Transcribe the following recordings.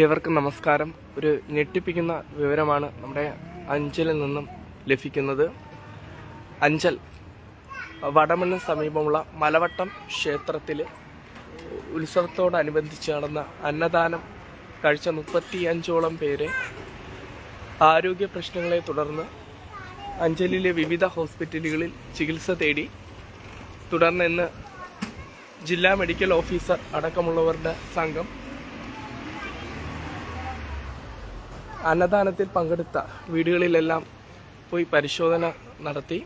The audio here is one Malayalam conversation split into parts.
ഏവർക്കും നമസ്കാരം. ഒരു ഞെട്ടിപ്പിക്കുന്ന വിവരമാണ് നമ്മുടെ അഞ്ചലിൽ നിന്നും ലഭിക്കുന്നത്. അഞ്ചൽ വടമണ്ണിന് സമീപമുള്ള മലവട്ടം ക്ഷേത്രത്തിൽ ഉത്സവത്തോടനുബന്ധിച്ച് നടന്ന അന്നദാനം കഴിച്ച മുപ്പത്തി അഞ്ചോളം പേരെ ആരോഗ്യ പ്രശ്നങ്ങളെ തുടർന്ന് അഞ്ചലിലെ വിവിധ ഹോസ്പിറ്റലുകളിൽ ചികിത്സ തേടി തുടർന്ന് ഇന്ന് ജില്ലാ മെഡിക്കൽ ഓഫീസർ അടക്കമുള്ളവരുടെ സംഘം അന്നദാനത്തിൽ പങ്കെടുത്ത വീടുകളിലെല്ലാം പോയി പരിശോധന നടത്തി.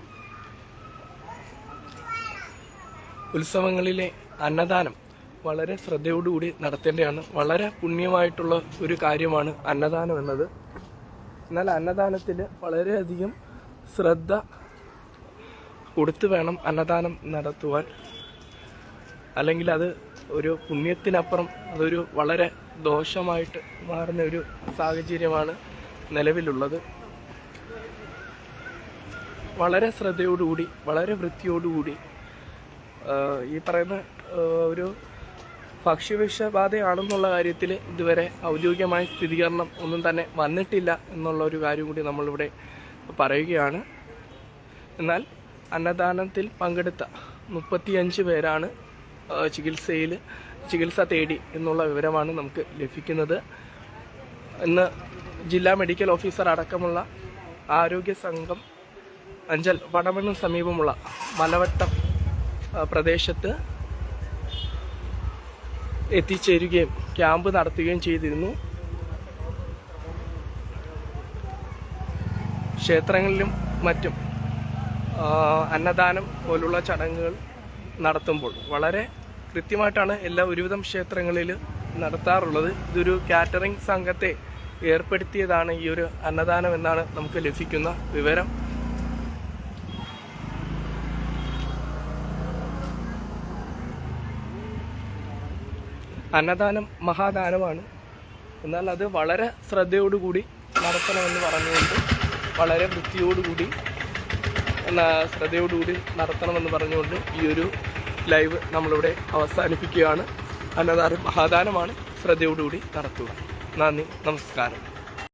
ഉത്സവങ്ങളിലെ അന്നദാനം വളരെ ശ്രദ്ധയോടുകൂടി നടത്തേണ്ടതാണ്. വളരെ പുണ്യമായിട്ടുള്ള ഒരു കാര്യമാണ് അന്നദാനം എന്നത്. എന്നാൽ അന്നദാനത്തിൽ വളരെയധികം ശ്രദ്ധ കൊടുത്തു വേണം അന്നദാനം നടത്തുവാൻ. അല്ലെങ്കിൽ അത് ഒരു പുണ്യത്തിനപ്പുറം അതൊരു വളരെ ദോഷമായിട്ട് മാറുന്ന ഒരു സാഹചര്യമാണ് നിലവിലുള്ളത്. വളരെ ശ്രദ്ധയോടുകൂടി വളരെ വൃത്തിയോടുകൂടി ഈ പറയുന്ന ഒരു ഭക്ഷ്യവിഷബാധയാണെന്നുള്ള കാര്യത്തിൽ ഇതുവരെ ഔദ്യോഗികമായ സ്ഥിരീകരണം ഒന്നും തന്നെ വന്നിട്ടില്ല എന്നുള്ള ഒരു കാര്യം കൂടി നമ്മളിവിടെ പറയുകയാണ്. എന്നാൽ അന്നദാനത്തിൽ പങ്കെടുത്ത മുപ്പത്തിയഞ്ച് പേരാണ് ചികിത്സയിൽ ചികിത്സ തേടി എന്നുള്ള വിവരമാണ് നമുക്ക് ലഭിക്കുന്നത്. ഇന്ന് ജില്ലാ മെഡിക്കൽ ഓഫീസർ അടക്കമുള്ള ആരോഗ്യ സംഘം അഞ്ചൽ വടമണ്ണിന് സമീപമുള്ള മലവട്ടം പ്രദേശത്ത് എത്തിച്ചേരുകയും ക്യാമ്പ് നടത്തുകയും ചെയ്തിരുന്നു. ക്ഷേത്രങ്ങളിലും മറ്റും അന്നദാനം പോലുള്ള ചടങ്ങുകൾ നടത്തുമ്പോൾ വളരെ കൃത്യമായിട്ടാണ് എല്ലാ ഒരുവിധം ക്ഷേത്രങ്ങളിൽ നടത്താറുള്ളത്. ഇതൊരു കാറ്ററിംഗ് സംഘത്തെ ഏർപ്പെടുത്തിയതാണ് ഈ ഒരു അന്നദാനം എന്നാണ് നമുക്ക് ലഭിക്കുന്ന വിവരം. അന്നദാനം മഹാദാനമാണ്. എന്നാൽ അത് വളരെ ശ്രദ്ധയോടുകൂടി നടത്തണമെന്ന് പറഞ്ഞുകൊണ്ട് വളരെ വൃത്തിയോടുകൂടി ശ്രദ്ധയോടുകൂടി നടത്തണമെന്ന് പറഞ്ഞുകൊണ്ട് ഈ ഒരു ലൈവ് നമ്മളിവിടെ അവസാനിപ്പിക്കുകയാണ്. അന്നദാനം മഹാദാനമാണ് ശ്രദ്ധയോടുകൂടി നടത്തുക. നന്ദി നമസ്കാരം.